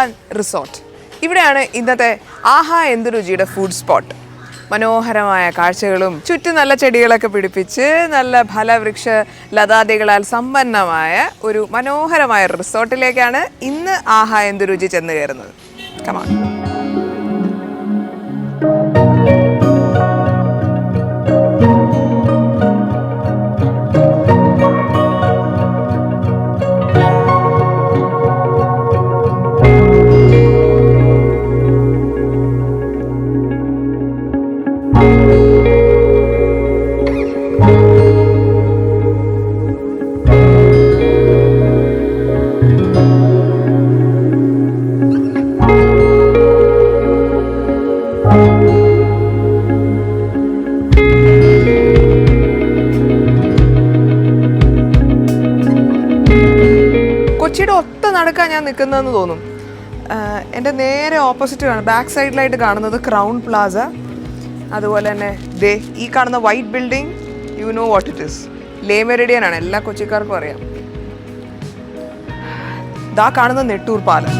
Riyan resort. ഇവിടെയാണ് ഇന്നത്തെ ആഹാ എന്ത് രുചിയുടെ ഫുഡ് സ്പോട്ട് മനോഹരമായ കാഴ്ചകളും ചുറ്റും നല്ല ചെടികളൊക്കെ പിടിപ്പിച്ച് നല്ല ഫലവൃക്ഷ ലതാദികളാൽ സമ്പന്നമായ ഒരു മനോഹരമായ റിസോർട്ടിലേക്കാണ് ഇന്ന് ആഹാ എന്ത് രുചി ചെന്ന് കയറുന്നത്. കമാ നിൽക്കുന്നതെന്ന് തോന്നും. എന്റെ നേരെ ഓപ്പോസിറ്റ് കാണും ബാക്ക് സൈഡിലായിട്ട് കാണുന്നത് ക്രൗൺ പ്ലാസ അതുപോലെ തന്നെ ദേ ഈ കാണുന്ന white building you know what it is Le Meridien ആണ്. എല്ലാ കൊച്ചിക്കാർക്കും അറിയാം. ദാ കാണുന്ന നെട്ടൂർ പാലം.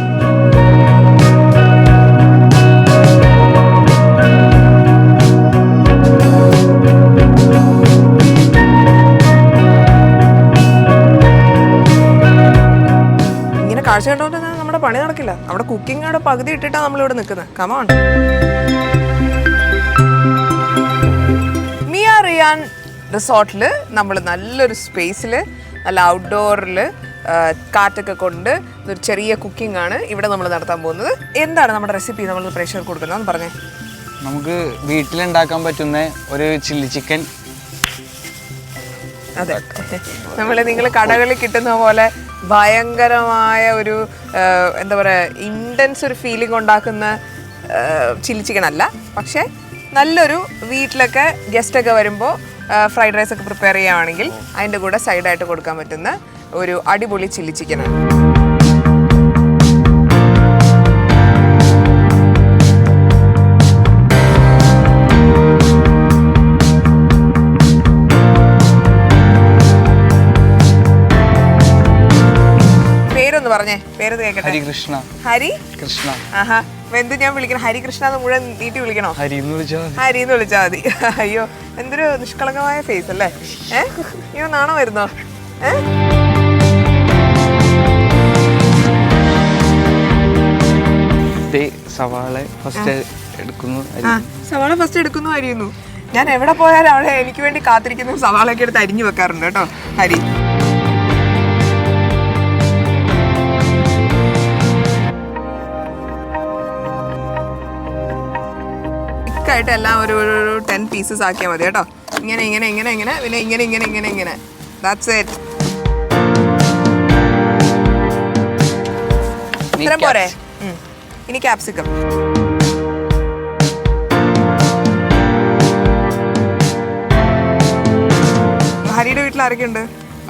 കാഴ്ച കണ്ടോണ്ട് നമ്മുടെ പണി നടക്കില്ല. നമ്മുടെ കുക്കിംഗ് അവിടെ പകുതി ഇട്ടിട്ടാണ് നമ്മളിവിടെ നിൽക്കുന്നത് കമാണ് മിയ റിയാൻ റിസോർട്ടിൽ നമ്മൾ നല്ലൊരു സ്പേസിൽ നല്ല ഔട്ട്ഡോറിൽ കാറ്റൊക്കെ കൊണ്ട് ഒരു ചെറിയ കുക്കിംഗ് ആണ് ഇവിടെ നമ്മൾ നടത്താൻ പോകുന്നത്. എന്താണ് നമ്മുടെ റെസിപ്പി നമ്മൾ പ്രേക്ഷകർക്ക് കൊടുക്കുന്നത്? പറഞ്ഞേ. നമുക്ക് വീട്ടിലുണ്ടാക്കാൻ പറ്റുന്ന ഒരു ചില്ലി ചിക്കൻ അതെ. നമ്മൾ നിങ്ങൾ കടകളിൽ കിട്ടുന്ന പോലെ ഭയങ്കരമായ ഒരു എന്താ പറയുക ഇന്റൻസ് ഒരു ഫീലിംഗ് ഉണ്ടാക്കുന്ന ചില്ലി ചിക്കൻ അല്ല. പക്ഷേ നല്ലൊരു വീട്ടിലൊക്കെ ഗസ്റ്റൊക്കെ വരുമ്പോൾ ഫ്രൈഡ് റൈസ് ഒക്കെ പ്രിപ്പയർ ചെയ്യുകയാണെങ്കിൽ അതിന്റെ കൂടെ സൈഡായിട്ട് കൊടുക്കാൻ പറ്റുന്ന ഒരു അടിപൊളി ചില്ലി ചിക്കനാണ് പറഞ്ഞേ. പേര് കേക്കട്ടെ? ഹരികൃഷ്ണ. ഹരി? കൃഷ്ണ. ആഹാ. എന്ത് ഞാൻ വിളിക്കണം? ഹരികൃഷ്ണ എന്ന് മുഴുവൻ നീട്ടി വിളിക്കണോ? ഹരി എന്ന് വിളിച്ചാൽ മതി. ഹരി എന്ന് വിളിച്ചാൽ മതി. അയ്യോ എന്തൊരു നിഷ്കളങ്കമായ ഫേസ് അല്ലേ? ഏഹ് അയ്യോ നാണോ വരുന്നോ? സവാള ഫസ്റ്റ് എടുക്കുന്നു. ആ സവാള ഫസ്റ്റ് എടുക്കുന്നു അരിയുന്നു. ഞാൻ എവിടെ പോയാലും അവിടെ എനിക്ക് വേണ്ടി കാത്തിരിക്കുന്ന സവാളയൊക്കെ എടുത്ത് അരിഞ്ഞു വെക്കാറുണ്ട് കേട്ടോ ഹരി. തിക്കായിട്ട് എല്ലാം ഒരു ഒരു ടെൻ പീസസ് ആക്കിയാൽ മതി കേട്ടോ. ഇങ്ങനെ ഇങ്ങനെ ഇങ്ങനെ ഇങ്ങനെ പിന്നെ ഇങ്ങനെ ഇങ്ങനെ ഇങ്ങനെ ഇങ്ങനെ. ദാറ്റ്സ് ഇറ്റ് ഇത്രയും പോരെ? ഇനി ക്യാപ്സിക്കം ഹരിയുടെ വീട്ടിൽ ആരൊക്കെയുണ്ട്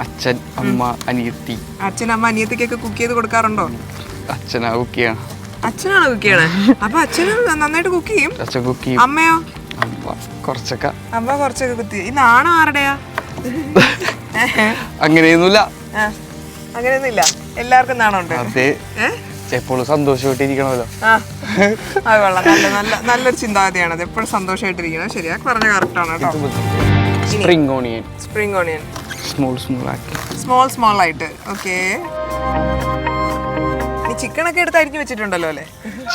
അച്ഛൻ അമ്മ അനിയത്തി. അച്ഛൻ അമ്മ അനിയത്തിക്കൊക്കെ കുക്ക് ചെയ്ത് കൊടുക്കാറുണ്ടോ? അച്ഛനാ കുക്ക് ചെയ്യണം. അച്ഛനാണ് കുക്ക് ചെയ്യണേ? അപ്പൊ അച്ഛന് നന്നായിട്ട് കുക്ക് ചെയ്യും. അച്ഛൻ കുക്ക് ചെയ്യും. അമ്മയോ? അമ്മ കുറച്ചൊക്കെ. അമ്മ കുറച്ചൊക്കെ കുത്തി ഈ നാണം ആരുടെയാ? അങ്ങനെയൊന്നുമില്ല. അങ്ങനെയൊന്നുമില്ല. എല്ലാവർക്കും നാണമുണ്ട്. അതെ. എപ്പോഴും സന്തോഷമായിട്ടിരിക്കണമല്ലോ. അത് കൊള്ളാം. നല്ല നല്ല നല്ലൊരു ചിന്താഗതിയാണ് അത്. എപ്പോഴും സന്തോഷമായിട്ടിരിക്കണം. ശരിയാ പറഞ്ഞ കറക്റ്റാണ് കേട്ടോ. Spring onion spring onion small small ആക്കി. സ്മോൾ സ്മോൾ ആയിട്ട്. ഓക്കെ ചിക്കൻ ഒക്കെ എടുത്ത് അരിഞ്ഞു വെച്ചിട്ടുണ്ടല്ലോ അല്ലേ?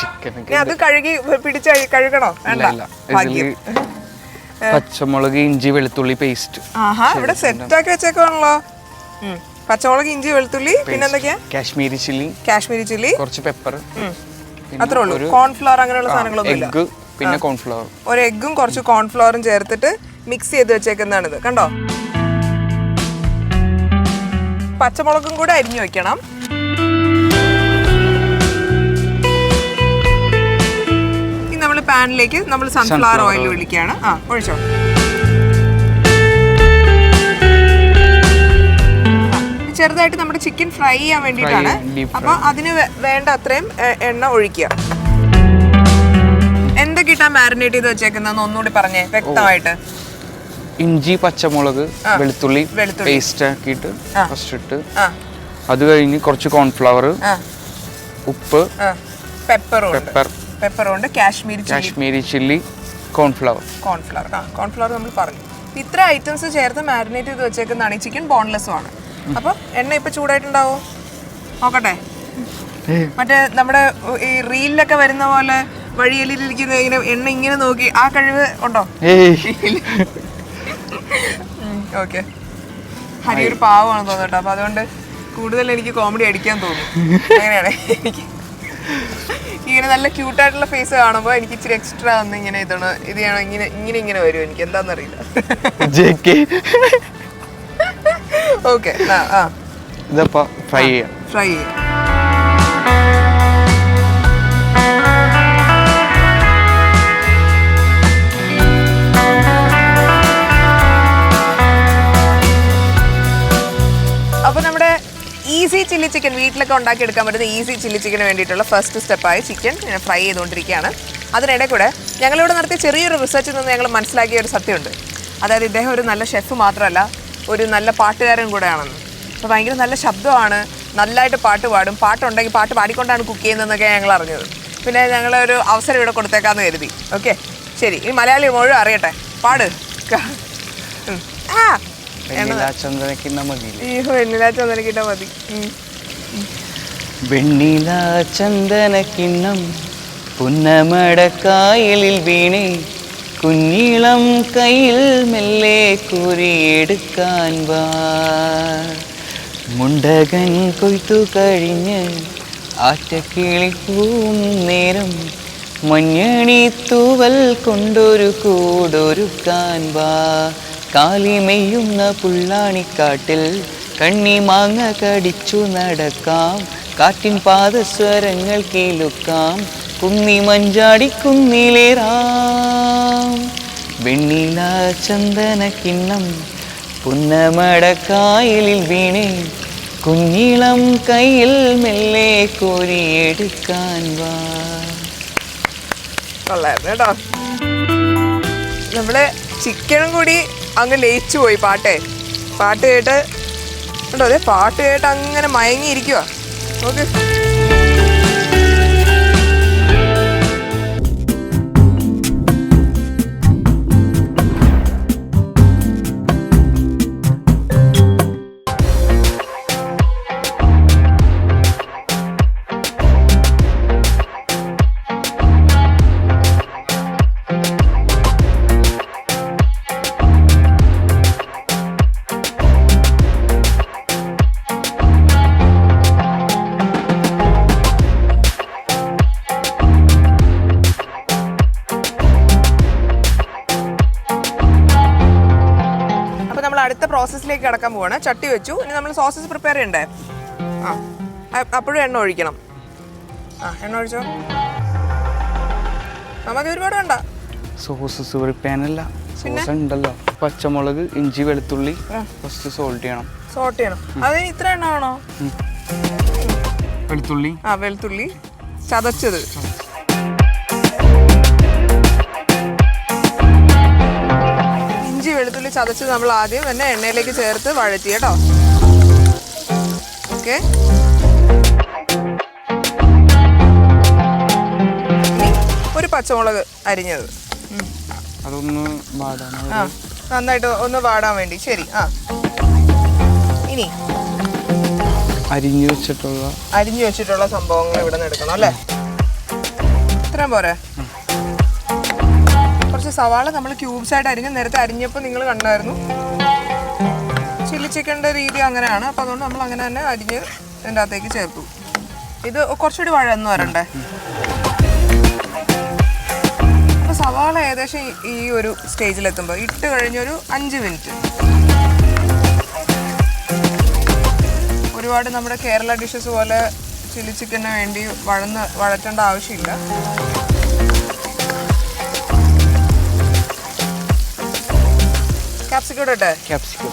ചിക്കൻ അത് കഴുകി പിടിച്ച് കഴി- കഴുകണോ? പച്ചമുളക് ഇഞ്ചി വെളുത്തുള്ളി പേസ്റ്റ് ആഹാ ഇവിടെ സെറ്റ് ആക്കി വെച്ചേക്കാണല്ലോ. പച്ചമുളക് ഇഞ്ചി വെളുത്തുള്ളി പിന്നെന്തൊക്കെയാ കാശ്മീരി ചില്ലി. കാശ്മീരി ചില്ലി. കുറച്ച് പെപ്പർ അത്രേ ഉള്ളൂ. കോൺഫ്ലവർ അങ്ങനെയുള്ള സാധനങ്ങളൊന്നും ഇല്ല പിന്നെ കോൺഫ്ലവർ ഒരു എഗ്ഗും കുറച്ച് കോൺഫ്ലവറും ചേർത്തിട്ട് മിക്സ് ചെയ്ത് വെച്ചേക്കുന്നതാണിത്. കണ്ടോ? പച്ചമുളകും കൂടെ അരിഞ്ഞു വെക്കണം. പാനിലേക്ക് നമ്മൾ സൺഫ്ലവർ ഓയിൽ. ഒഴിക്കുകയാണ് ആ ഒഴിച്ചോ. ചെറുതായിട്ട് നമ്മുടെ ചിക്കൻ ഫ്രൈ ചെയ്യാൻ വേണ്ടിയിട്ടാണ്. അപ്പൊ അതിന് വേണ്ട അത്രയും എണ്ണ ഒഴിക്കുക. എന്തൊക്കെയിട്ടാ മാരിനേറ്റ് ചെയ്ത് വെച്ചേക്കുന്നതെന്ന് ഒന്നുകൂടി പറഞ്ഞേ വ്യക്തമായിട്ട്. ഇഞ്ചി പച്ചമുളക് വെളുത്തുള്ളി. പേസ്റ്റ് ആക്കിയിട്ട്. ഫസ്റ്റ് ഇട്ട്. അത് കഴിഞ്ഞ് കുറച്ച് കോൺഫ്ലവർ ഉപ്പ് പെപ്പർ പെപ്പർ പെപ്പറും ഉണ്ട് Kashmiri chilli. Kashmiri chilli cornflour. Cornflour. ആ കോൺഫ്ലവർ നമ്മൾ പറഞ്ഞു. ഇത്ര ഐറ്റംസ് ചേർത്ത് മാരിനേറ്റ് ചെയ്ത് വെച്ചേക്കുന്നതാണ് ഈ ചിക്കൻ ബോൺലെസ്സും ആണ്. അപ്പോൾ എണ്ണ ഇപ്പൊ ചൂടായിട്ടുണ്ടാവോ? നോക്കട്ടെ. മറ്റേ നമ്മുടെ ഈ റീലിലൊക്കെ വരുന്ന പോലെ വഴിയലിരിക്കുന്ന ഇങ്ങനെ എണ്ണ ഇങ്ങനെ നോക്കി ആ കഴിവ് ഉണ്ടോ? ഓക്കെ. ഹരി ഒരു പാവമാണ് കേട്ടോ. അപ്പൊ അതുകൊണ്ട് കൂടുതൽ എനിക്ക് കോമഡി അടിക്കാൻ തോന്നും. അങ്ങനെയാണ്. എനിക്ക് ഇങ്ങനെ നല്ല ക്യൂട്ടായിട്ടുള്ള ഫേസ് കാണുമ്പോൾ എനിക്ക് ഇച്ചിരി എക്സ്ട്രാ വന്ന് ഇങ്ങനെ ഇതാണ്. ഇത് ചെയ്യണം ഇങ്ങനെ ഇങ്ങനെ ഇങ്ങനെ വരും എനിക്ക്. എന്താണെന്നറിയില്ല ഓക്കെ ആ ഇതപ്പോ ഫ്രൈ ചെയ്യാം. ഫ്രൈ ചെയ്യും. ചില്ലി ചിക്കൻ വീട്ടിലൊക്കെ ഉണ്ടാക്കിയെടുക്കാൻ പറ്റുന്ന ഈസി ചില്ലി ചിക്കന് വേണ്ടിയിട്ടുള്ള ഫസ്റ്റ് സ്റ്റെപ്പായി ചിക്കൻ ഞാൻ ഫ്രൈ ചെയ്തുകൊണ്ടിരിക്കുകയാണ്. അതിനിടെ കൂടെ ഞങ്ങളിവിടെ നടത്തിയ ചെറിയൊരു റിസർച്ചിൽ നിന്ന് ഞങ്ങൾ മനസ്സിലാക്കിയ ഒരു സത്യമുണ്ട്. അതായത് ഇദ്ദേഹം ഒരു നല്ല ഷെഫ് മാത്രമല്ല ഒരു നല്ല പാട്ടുകാരൻ കൂടെയാണെന്ന്. അപ്പോൾ ഭയങ്കര നല്ല ശബ്ദമാണ് നല്ലതായിട്ട് പാട്ട് പാടും. പാട്ടുണ്ടെങ്കിൽ പാട്ട് പാടിക്കൊണ്ടാണ് കുക്ക് ചെയ്യുന്നതെന്നൊക്കെ ഞങ്ങൾ അറിഞ്ഞത്. പിന്നെ ഞങ്ങളൊരു അവസരം ഇവിടെ കൊടുത്തേക്കാന്ന് കരുതി. ഓക്കെ ശരി ഈ മലയാളി മുഴുവൻ അറിയട്ടെ. പാട്. ആ വെണ്ണില ചന്ദനക്കിണ്ണ മതി ഈ വെണ്ണില ചന്ദനക്കിട്ട മതി. വെണ്ണില ചന്ദനക്കിണ്ണം പുന്നമടക്കായലിൽ വീണേ കുഞ്ഞിളം കയ്യിൽ മെല്ലെ കുരിയെടുക്കാൻ വാ. മുണ്ടകൻ കൊയ്ത്തു കഴിഞ്ഞ് ആറ്റക്കിളി പൂം നേരം മഞ്ഞണി തൂവൽ കൊണ്ടൊരു കൂടൊരുക്കാൻ വാ. കാലിമെയ്യുന്ന പുള്ളാണിക്കാട്ടിൽ കണ്ണി മാങ്ങ കടിച്ചു നടക്കാം. കാറ്റിൻ പാദസ്വരങ്ങൾ കേളുക്കാം കുന്നി മഞ്ചാടി കുന്നിലേറാം. വെണ്ണില ചന്ദന കിണ്ണം പുന്നമടക്കായലിൽ വീണേ കുഞ്ഞിളം കയ്യിൽ മെല്ലെ കോരിയെടുക്കാൻ വാ. കൊള്ളായിരുന്നു നമ്മൾ ചിക്കനും കൂടി അങ്ങ് ലയിച്ചു പോയി പാട്ടേ. പാട്ട് കേട്ട് ഉണ്ടോ അതെ പാട്ട് കേട്ട് അങ്ങനെ മയങ്ങിയിരിക്കുക ഓക്കെ പ്രോസസ്സിലേക്ക് കിടക്കാൻ പോവാണ്. ചട്ടി വെച്ചു. ഇനി നമ്മൾ സോസസ് പ്രിപ്പയർ ചെയ്യണ്ടേ? ആ. അപ്പോഴും എണ്ണ ഒഴിക്കണം. ആ എണ്ണ ഒഴിച്ചോ? നമുക്ക് ഒരുപാട് വേണ്ട. സോസസ് പ്രിപ്പയറല്ല സോസ് ഉണ്ടല്ലോ. പച്ചമുളക് ഇഞ്ചി വെളുത്തുള്ളി ഫസ്റ്റ് സോൾട്ട് ചെയ്യണം. സോൾട്ട് ചെയ്യണം. അത് ഇത്ര എണ്ണ വേണോ? വെളുത്തുള്ളി. ആ വെളുത്തുള്ളി ചതച്ചത്. ചതച്ചത് നമ്മൾ ആദ്യം തന്നെ എണ്ണയിലേക്ക് ചേർത്ത് വഴറ്റി കേട്ടോ. ഓക്കെ. ഒരു പച്ചമുളക് അരിഞ്ഞത്. അതൊന്ന് വാടാൻ ആ നന്നായിട്ട് ഒന്ന് വാടാൻ വേണ്ടി. ശരി ആ. ഇനി അരിഞ്ഞു വെച്ചിട്ടുള്ള അരിഞ്ഞു വെച്ചിട്ടുള്ള സംഭവങ്ങൾ ഇവിടെ നിന്ന് എടുക്കണം അല്ലേ? ഇത്രയും പോരെ. കുറച്ച് സവാള നമ്മൾ ക്യൂബ്സ് ആയിട്ട് അരിഞ്ഞ് നേരത്തെ അരിഞ്ഞപ്പോൾ നിങ്ങൾ കണ്ടായിരുന്നു. ചില്ലി ചിക്കന്റെ രീതി അങ്ങനെയാണ്. അപ്പോൾ അതുകൊണ്ട് നമ്മൾ അങ്ങനെ തന്നെ അരിഞ്ഞ് ഇതിന്റെ അകത്തേക്ക് ചേർത്തു. ഇത് കുറച്ചുകൂടി വഴന്ന് വരണ്ടേ? അപ്പോൾ സവാള ഏകദേശം ഈ- ഈ ഒരു സ്റ്റേജിലെത്തുമ്പോൾ ഇട്ട് കഴിഞ്ഞൊരു അഞ്ച് മിനിറ്റ് ഒരുപാട് നമ്മുടെ കേരള ഡിഷസ് പോലെ ചില്ലി ചിക്കന് വേണ്ടി വഴന്ന് വഴറ്റേണ്ട ആവശ്യമില്ല. ക്യാപ്സിക്കം ഇടട്ടെ? ക്യാപ്സിക്കം.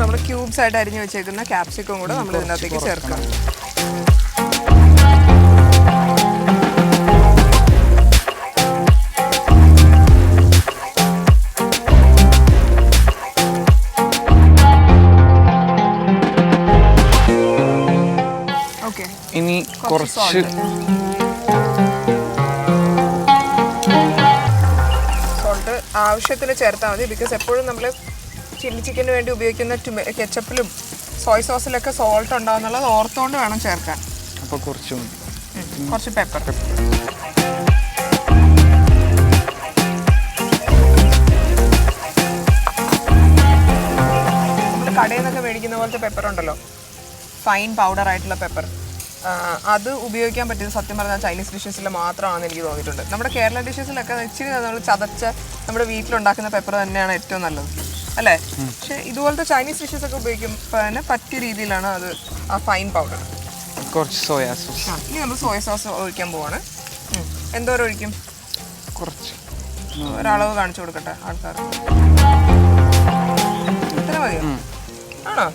നമ്മൾ ക്യൂബ്സ് ആയിട്ട് അരിഞ്ഞു വെച്ചേക്കുന്ന ക്യാപ്സിക്കം കൂടെ നമ്മൾ ഇതിനകത്തേക്ക് ചേർക്കാം. ഇനി കുറച്ച് ആവശ്യത്തിന് ചേർത്താൽ മതി. ബിക്കോസ് എപ്പോഴും നമ്മൾ ചില്ലി ചിക്കന് വേണ്ടി ഉപയോഗിക്കുന്ന ടുമേ കെച്ചപ്പിലും സോയ് സോസിലൊക്കെ സോൾട്ട് ഉണ്ടാവുന്നുള്ളത് ഓർത്തുകൊണ്ട് വേണം ചേർക്കാൻ. അപ്പോൾ കുറച്ചും കുറച്ച് പെപ്പർ നമ്മൾ കടയിൽ നിന്നൊക്കെ മേടിക്കുന്ന പോലത്തെ പെപ്പർ ഉണ്ടല്ലോ. ഫൈൻ പൗഡർ ആയിട്ടുള്ള പെപ്പർ അത് ഉപയോഗിക്കാൻ പറ്റിയത് സത്യം പറഞ്ഞാൽ ചൈനീസ് ഡിഷസിൽ മാത്രമാണെന്ന് എനിക്ക് തോന്നിയിട്ടുണ്ട്. നമ്മുടെ കേരള ഡിഷസിലൊക്കെ ഇച്ചിരി നമ്മൾ ചതച്ച നമ്മുടെ വീട്ടിലുണ്ടാക്കുന്ന പെപ്പർ തന്നെയാണ് ഏറ്റവും നല്ലത്. അല്ലേ? പക്ഷെ ഇതുപോലത്തെ ചൈനീസ് ഡിഷസ് ഒക്കെ ഉപയോഗിക്കുമ്പോൾ തന്നെ പറ്റിയ രീതിയിലാണ് അത് ആ ഫൈൻ പൗഡർ കുറച്ച് സോയാ സോസ് ഇനി നമ്മൾ സോയ സോസ് ഒഴിക്കാൻ പോവാണ്. എന്തോരം ഒഴിക്കും? കുറച്ച്. ഒരളവ് കാണിച്ചു കൊടുക്കട്ടെ ആൾക്കാർ ഇത്ര മതിയോ? ആണോ?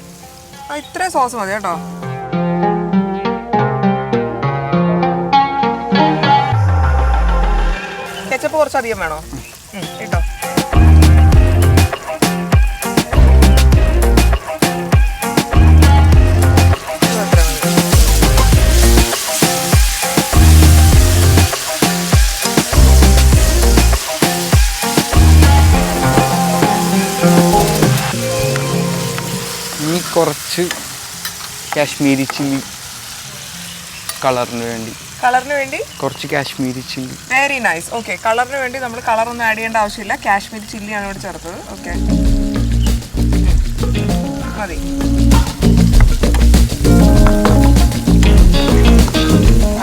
ആ ഇത്രയും സോസ് മതി കേട്ടോ. കെച്ചപ്പ് കുറച്ചധികം വേണോ? കേട്ടോ കുറച്ച് കാശ്മീരി ചില്ലി കളറിന് വേണ്ടി. കളറിന് വേണ്ടി? കുറച്ച് Kashmiri chilli. Very nice okay കളറിന് വേണ്ടി നമ്മൾ കളർ ഒന്നും ആഡ് ചെയ്യേണ്ട ആവശ്യമില്ല. കാശ്മീരി ചില്ലിയാണ് ഇവിടെ ചേർത്തത്. ഓക്കെ മതി.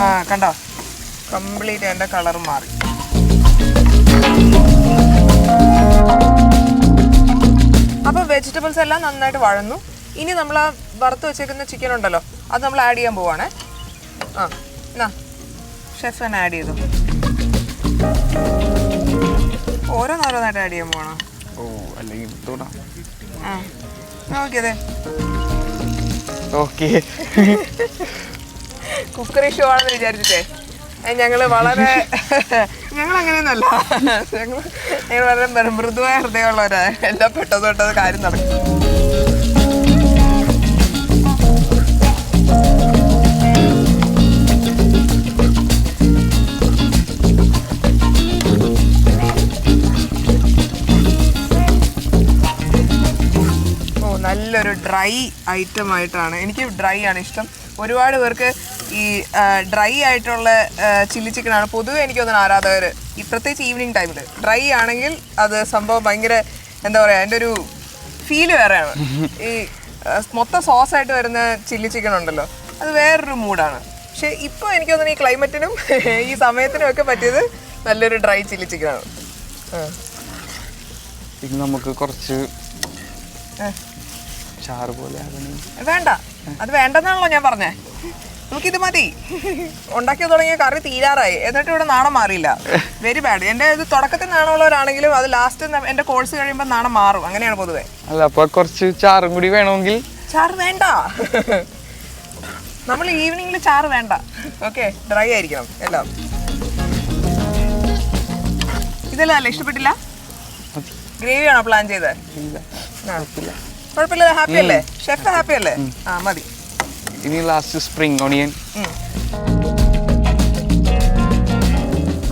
ആ കണ്ടോ? കംപ്ലീറ്റ് എന്റെ കളർ മാറി. അപ്പോൾ വെജിറ്റബിൾസ് എല്ലാം നന്നായിട്ട് വഴന്നു. ഇനി നമ്മൾ ആ വറുത്ത് വെച്ചേക്കുന്ന ചിക്കൻ ഉണ്ടല്ലോ അത് നമ്മൾ ആഡ് ചെയ്യാൻ പോവാണേ. ആ എന്നാ? ഷെഫ് തന്നെ ആഡ് ചെയ്തു. ഓരോന്നോരോന്നായിട്ട് ആഡ് ചെയ്യാൻ പോകണം ഓ അല്ലെങ്കിൽ തൊടാം ആ നോക്കിയതേ. ഓക്കെ. കുക്കറി ഷോ ആണെന്ന് വിചാരിച്ചിട്ടേ. ഞങ്ങൾ ഞങ്ങൾ വളരെ ഞങ്ങൾ അങ്ങനെയൊന്നുമല്ല ഞങ്ങൾ ഞങ്ങൾ വളരെ മൃദുവായ ഹൃദയമുള്ളവരാണ് എല്ലാം പെട്ടത് പെട്ടെന്ന് കാര്യം നടക്കും. ഡ്രൈ ഐറ്റം ആയിട്ടാണ് എനിക്ക് ഡ്രൈ ആണ് ഇഷ്ടം. ഒരുപാട് പേർക്ക് ഈ ഡ്രൈ ആയിട്ടുള്ള ചില്ലി ചിക്കനാണ് പൊതുവെ എനിക്ക് തോന്നുന്നു ആരാധകർ ഈ പ്രത്യേകിച്ച് ഈവനിങ് ടൈമിൽ ഡ്രൈ ആണെങ്കിൽ അത് സംഭവം ഭയങ്കര എന്താ പറയുക അതിന്റെ ഒരു ഫീൽ വേറെയാണ്. ഈ മൊത്തം സോസ് ആയിട്ട് വരുന്ന ചില്ലി ചിക്കൻ ഉണ്ടല്ലോ അത് വേറൊരു മൂഡാണ് പക്ഷേ ഇപ്പോൾ എനിക്ക് തോന്നുന്നു ഈ ക്ലൈമറ്റിനും ഈ സമയത്തിനും ഒക്കെ പറ്റിയത് നല്ലൊരു ഡ്രൈ ചില്ലി ചിക്കനാണ് ഇനി നമുക്ക് കുറച്ച് ചാറ് പോലെ വേണ്ട. അത് വേണ്ടെന്നാണല്ലോ ഞാൻ പറഞ്ഞേ. നമുക്കിത് മതി. ഉണ്ടാക്കി തുടങ്ങിയ കറി തീരാറായി. എന്നിട്ട് ഇവിടെ നാണം മാറിയില്ല. വെരി ബാഡ് എന്റെ ഇത് തുടക്കത്തിൽ നാണമുള്ളവരാണെങ്കിലും അത് ലാസ്റ്റ് എന്റെ കോഴ്സ് കഴിയുമ്പോൾ നാണം മാറും. അങ്ങനെയാണ് പൊതുവെ. അല്ല അപ്പോൾ കുറച്ച് ചാറും കൂടി വേണമെങ്കിൽ? ചാറ് വേണ്ട. നമ്മൾ ഈവനിങ്ങിൽ ചാറ് വേണ്ട. ഓക്കെ ഡ്രൈ ആയിരിക്കണം. എല്ലാം. ഇതല്ല അല്ലേ ഇഷ്ടപ്പെട്ടില്ല? ഗ്രേവി ഗ്രേവിയാണോ പ്ലാൻ ചെയ്തത്? ഇല്ല. കുഴപ്പമില്ല ഹാപ്പി അല്ലേ? ഷെഫ് ഹാപ്പി അല്ലേ? ആ മതി. ഇനി ലാസ്റ്റ് സ്പ്രിംഗ് ഓണിയൻ.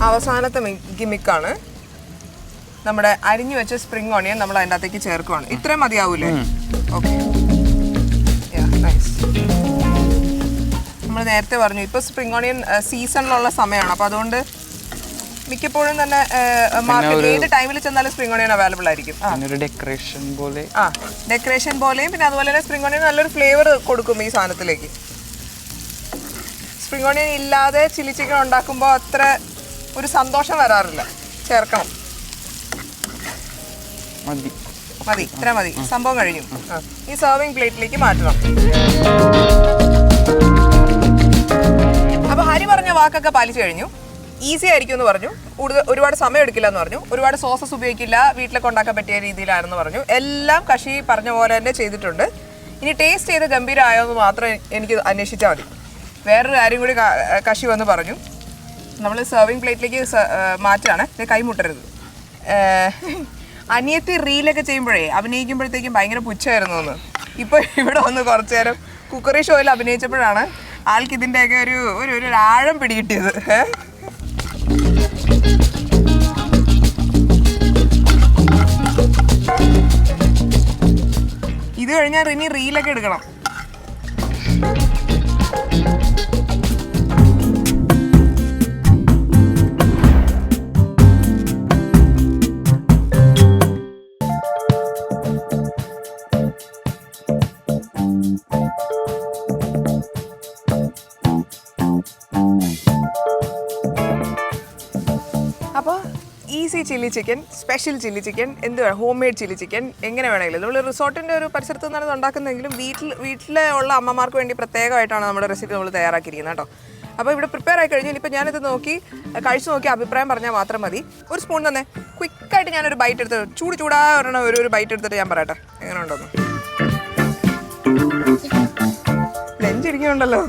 അവസാനത്തെ ഗിമിക്കാണ് നമ്മുടെ അരിഞ്ഞു വെച്ച സ്പ്രിംഗ് ഓണിയൻ നമ്മൾ അതിന്റെ അകത്തേക്ക് ചേർക്കുവാണ്. ഇത്രയും മതിയാവൂലേ? ഓക്കെ നമ്മൾ നേരത്തെ പറഞ്ഞു ഇപ്പോൾ സ്പ്രിംഗ് ഓണിയൻ സീസണിലുള്ള സമയമാണ്. അപ്പോൾ അതുകൊണ്ട് മിക്കപ്പോഴും തന്നെ മാർക്കറ്റ് ഏത് ടൈമിൽ ചെന്നാലും സ്പ്രിംഗ് ഓണിയൻ അവൈലബിൾ ആയിരിക്കും. ഒരു ഡെക്കറേഷൻ പോലെ. ആ ഡെക്കറേഷൻ പോലെയും പിന്നെ അതുപോലെ തന്നെ സ്പ്രിംഗ് ഓണിയൻ നല്ലൊരു ഫ്ലേവർ കൊടുക്കും ഈ സാധനത്തിലേക്ക്. സ്പ്രിംഗ് ഓണിയൻ ഇല്ലാതെ ചില്ലി ചിക്കൻ ഉണ്ടാക്കുമ്പോൾ അത്ര ഒരു സന്തോഷം വരാറില്ല. ചേർക്കണം. മതി. മതി ഇത്ര മതി. സംഭവം കഴിഞ്ഞു. ഈ സെർവിങ് പ്ലേറ്റിലേക്ക് മാറ്റണം. അപ്പൊ ഹരി പറഞ്ഞ വാക്കൊക്കെ പാലിച്ചു കഴിഞ്ഞു. ഈസി ആയിരിക്കും എന്ന് പറഞ്ഞു. കൂടുതൽ ഒരുപാട് സമയം എടുക്കില്ല എന്ന് പറഞ്ഞു. ഒരുപാട് സോസസ് ഉപയോഗിക്കില്ല. വീട്ടിലൊക്കെ ഉണ്ടാക്കാൻ പറ്റിയ രീതിയിലാണെന്ന് പറഞ്ഞു. എല്ലാം കഷി പറഞ്ഞ പോലെ തന്നെ ചെയ്തിട്ടുണ്ട്. ഇനി ടേസ്റ്റ് ചെയ്ത് ഗംഭീരമായോ എന്ന് മാത്രം എനിക്ക് അന്വേഷിച്ചാൽ മതി. വേറൊരു കാര്യം കൂടി കഷി വന്ന് പറഞ്ഞു. നമ്മൾ സെർവിങ് പ്ലേറ്റിലേക്ക് മാറ്റുകയാണ് ഇത് കൈമുട്ടരുത് അനിയത്തി റീലൊക്കെ ചെയ്യുമ്പോഴേ അഭിനയിക്കുമ്പോഴത്തേക്കും ഭയങ്കര പുച്ഛമായിരുന്നു എന്ന്. ഇപ്പോൾ ഇവിടെ വന്ന് കുറച്ച് നേരം കുക്കറി ഷോയിൽ അഭിനയിച്ചപ്പോഴാണ് ആൾക്ക് ഇതിന്റെയൊക്കെ ഒരു ഒരു ഒരു ആഴം പിടികിട്ടിയത്. ഏ? ഇത് കഴിഞ്ഞാൽ റിനി റീലൊക്കെ എടുക്കണം. Chilli chicken special chilli chicken എന്ത് വേണം ഹോം മെയ്ഡ് ചില്ലി ചിക്കൻ എങ്ങനെ വേണമെങ്കിലും. നമ്മൾ റിസോർട്ടിന്റെ ഒരു പരിസരത്ത് നിന്നാണ് ഉണ്ടാക്കുന്നതെങ്കിലും വീട്ടിൽ വീട്ടിലെ ഉള്ള അമ്മമാർക്ക് വേണ്ടി പ്രത്യേകമായിട്ടാണ് നമ്മുടെ റെസിപ്പി നമ്മൾ തയ്യാറാക്കിയിരിക്കുന്നത് കേട്ടോ. അപ്പോൾ ഇവിടെ പ്രിപ്പയർ ആയി കഴിഞ്ഞാൽ ഇപ്പോൾ ഞാനിത് നോക്കി കഴിച്ചു നോക്കി അഭിപ്രായം പറഞ്ഞാൽ മാത്രം മതി. ഒരു സ്പൂൺ തന്നെ. ക്വിക്കായിട്ട് ഞാനൊരു ബൈറ്റ് എടുത്ത് ചൂട് ചൂടാ ഒരെണ്ണം ഒരു ഒരു ബൈറ്റ് എടുത്തിട്ട് ഞാൻ പറയട്ടെ. എങ്ങനെ ഉണ്ടോന്ന്? ലഞ്ച് ഇരിക്കുന്നുണ്ടല്ലോ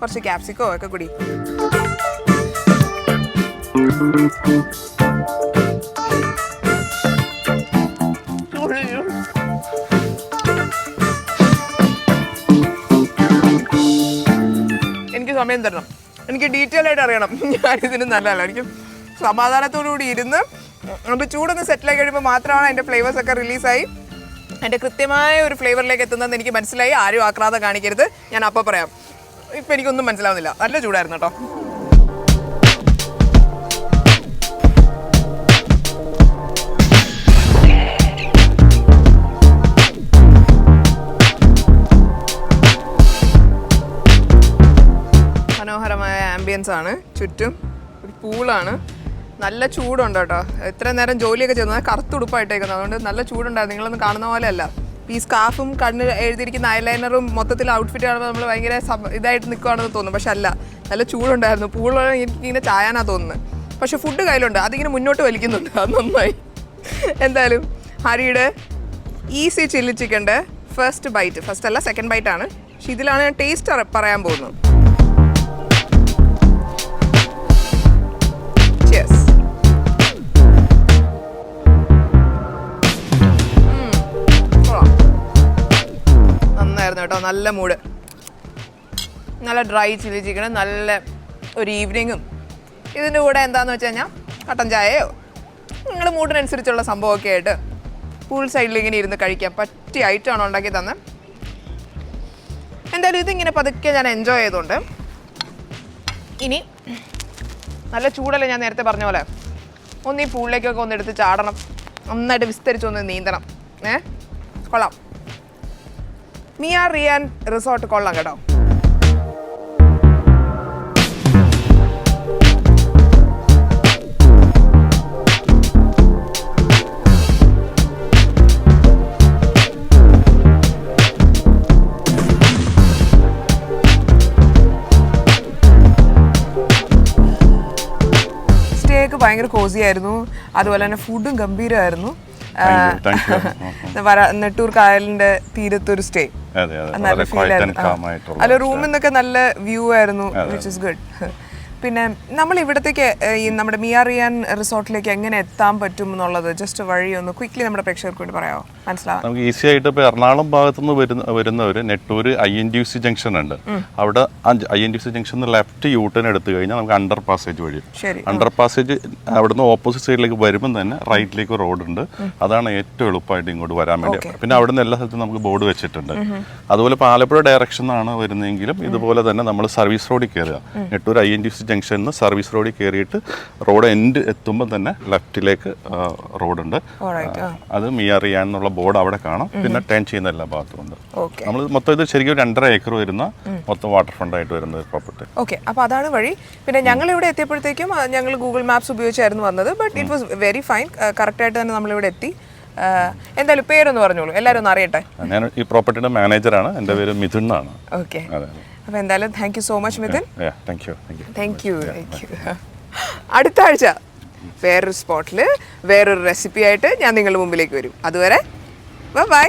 കുറച്ച് ക്യാപ്സിക്കോ ഒക്കെ കൂടി. എനിക്ക് സമയം തരണം. എനിക്ക് ഡീറ്റെയിൽ ആയിട്ട് അറിയണം. ഞാനിതിന് നല്ലതല്ല. എനിക്ക് സമാധാനത്തോടു കൂടി ഇരുന്ന് നമുക്ക് ചൂടൊന്ന് സെറ്റിലായി കഴിയുമ്പോൾ മാത്രമാണ് അതിന്റെ ഫ്ലേവേഴ്സ് ഒക്കെ റിലീസായി എന്റെ കൃത്യമായ ഒരു ഫ്ലേവറിലേക്ക് എത്തുന്നതെന്ന് എനിക്ക് മനസ്സിലായി. ആരും ആക്രാന്തം കാണിക്കരുത്. ഞാൻ അപ്പോൾ പറയാം. ഇപ്പം എനിക്കൊന്നും മനസ്സിലാവുന്നില്ല. നല്ല ചൂടായിരുന്നു കേട്ടോ. ആംബിയൻസ് ആണ്. ചുറ്റും ഒരു പൂളാണ്. നല്ല ചൂടുണ്ട് കേട്ടോ. എത്ര നേരം ജോലിയൊക്കെ ചെയ്യുന്നത് കറുത്തുടുപ്പായിട്ടേക്കുന്നത് അതുകൊണ്ട് നല്ല ചൂടുണ്ടായിരുന്നു. നിങ്ങളൊന്നും കാണുന്ന പോലെ അല്ല ഈ സ്കാഫും കണ്ണ് എഴുതിയിരിക്കുന്ന ഐലൈനറും മൊത്തത്തിൽ ഔട്ട്ഫിറ്റ് കാണുമ്പോൾ നമ്മൾ ഭയങ്കര ഇതായിട്ട് നിൽക്കുകയാണെന്ന് തോന്നും. പക്ഷെ അല്ല നല്ല ചൂടുണ്ടായിരുന്നു. പൂളാണ് എനിക്ക് ഇങ്ങനെ ചായാനാ തോന്നുന്നത്. പക്ഷെ ഫുഡ് കയ്യിലുണ്ട്. അതിങ്ങനെ മുന്നോട്ട് വലിക്കുന്നുണ്ട്. അത് നന്നായി. എന്തായാലും ഹരിയുടെ ഈസി ചില്ലി ചിക്കന്റെ ഫസ്റ്റ് ബൈറ്റ് ഫസ്റ്റ് അല്ല സെക്കൻഡ് ബൈറ്റാണ് പക്ഷെ ഇതിലാണ് ഞാൻ ടേസ്റ്റ് പറയാൻ പോകുന്നത്. കേട്ടോ നല്ല മൂഡ്. നല്ല ഡ്രൈ ചില്ലി ചിക്കൻ നല്ല ഒരു ഈവനിങ്ങും ഇതിന്റെ കൂടെ എന്താന്ന് വെച്ച് കഴിഞ്ഞാൽ കട്ടൻ ചായയോ നിങ്ങൾ മൂഡിനനുസരിച്ചുള്ള സംഭവമൊക്കെ ആയിട്ട് പൂൾ സൈഡിൽ ഇങ്ങനെ ഇരുന്ന് കഴിക്കാൻ പറ്റിയ ഐറ്റമാണ് ഉണ്ടാക്കി തന്നെ. എന്തായാലും ഇതിങ്ങനെ പതുക്കെ ഞാൻ എൻജോയ് ചെയ്തുകൊണ്ട് ഇനി നല്ല ചൂടല്ലേ ഞാൻ നേരത്തെ പറഞ്ഞ പോലെ? ഒന്ന് ഈ പൂളിലേക്കൊക്കെ ഒന്ന് എടുത്ത് ചാടണം. നന്നായിട്ട് വിസ്തരിച്ചൊന്ന് നീന്തണം. ഏ? കൊള്ളാം. മിയ റിയാൻ റിസോർട്ട് കൊള്ളാം കേട്ടോ. സ്റ്റേ ഒക്കെ ഭയങ്കര കോസി ആയിരുന്നു. അതുപോലെ തന്നെ ഫുഡും ഗംഭീരമായിരുന്നു. Thank you, thank you. വര- നെട്ടൂർ കായലിന്റെ സ്റ്റേ. നല്ല ഫീൽ ആയിരുന്നു. കാം ആ. ആയിട്ടുള്ള അല്ല റൂമിൽ നിന്നൊക്കെ നല്ല വ്യൂ ആയിരുന്നു വിച്ച് ഇസ് ഗുഡ് പിന്നെ നമ്മൾ ഇവിടത്തേക്ക് ഈ നമ്മുടെ മിയാറിയാൻ റിസോർട്ടിലേക്ക് എങ്ങനെ എത്താൻ പറ്റും എന്നുള്ളത് ജസ്റ്റ് വഴി ഒന്ന് ക്വിക്ക്ലി നമ്മുടെ പ്രേക്ഷകർക്ക് വേണ്ടി പറയാമോ? മനസ്സിലാവും? നമുക്ക് ഈസി ആയിട്ട് ഇപ്പോൾ എറണാകുളം ഭാഗത്തു നിന്ന് വരുന്ന വരുന്നവർ Nettoor I N D C junction ഉണ്ട്. അവിടെ I N D C junction left U turn എടുത്തു കഴിഞ്ഞാൽ നമുക്ക് അണ്ടർ പാസേജ് വഴി അണ്ടർ പാസേജ് അവിടുന്ന് ഓപ്പോസിറ്റ് സൈഡിലേക്ക് വരുമ്പോൾ തന്നെ റൈറ്റിലേക്ക് റോഡ് ഉണ്ട്. അതാണ് ഏറ്റവും എളുപ്പമായിട്ട് ഇങ്ങോട്ട് വരാൻ വേണ്ടി. പിന്നെ അവിടുന്ന് എല്ലാ സ്ഥലത്തും നമുക്ക് ബോർഡ് വെച്ചിട്ടുണ്ട്. അതുപോലെ ആലപ്പുഴ ഡയറക്ഷനാണ് വരുന്നതെങ്കിലും ഇതുപോലെ തന്നെ നമ്മൾ സർവീസ് റോഡിൽ കയറുക Nettoor I N D C ജംഗ്ഷനിൽ നിന്ന് സർവീസ് റോഡിൽ കയറിയിട്ട് റോഡ് എൻഡ് എത്തുമ്പോൾ തന്നെ ലെഫ്റ്റിലേക്ക് റോഡുണ്ട്. അത് മിയറിയാൻ എന്നുള്ള ബോർഡ് അവിടെ കാണാം. പിന്നെ ടേൺ ചെയ്യുന്ന എല്ലാ ഭാഗത്തും ഉണ്ട്. നമ്മൾ മൊത്തം ഇത് ശരിക്കും ഒരു രണ്ടര ഏക്കർ വരുന്ന മൊത്തം വാട്ടർ ഫ്രണ്ട് ആയിട്ട് വരുന്ന ഒരു പ്രോപ്പർട്ടി ഓക്കെ അപ്പോൾ അതാണ് വഴി. പിന്നെ ഞങ്ങൾ ഇവിടെ എത്തിയപ്പോഴത്തേക്കും ഞങ്ങൾ ഗൂഗിൾ മാപ്സ് ഉപയോഗിച്ചായിരുന്നു വന്നത് but it was very fine കറക്റ്റായിട്ട് തന്നെ നമ്മളിവിടെ എത്തി. എന്തായാലും പേരൊന്ന് പറഞ്ഞോളൂ. എല്ലാവരും ഒന്ന് അറിയട്ടെ? ഞാൻ ഈ പ്രോപ്പർട്ടിയുടെ മാനേജറാണ് എന്റെ പേര് മിഥുൻ എന്നാണ്. ഓക്കെ അതെ. അപ്പോൾ എന്തായാലും thank you so much Mithun. അതെ thank you thank you thank you thank you അടുത്ത ആഴ്ച വേറൊരു സ്പോട്ടിൽ വേറൊരു റെസിപ്പി ആയിട്ട് ഞാൻ നിങ്ങളുടെ മുമ്പിലേക്ക് വരും. അതുവരെ ബൈ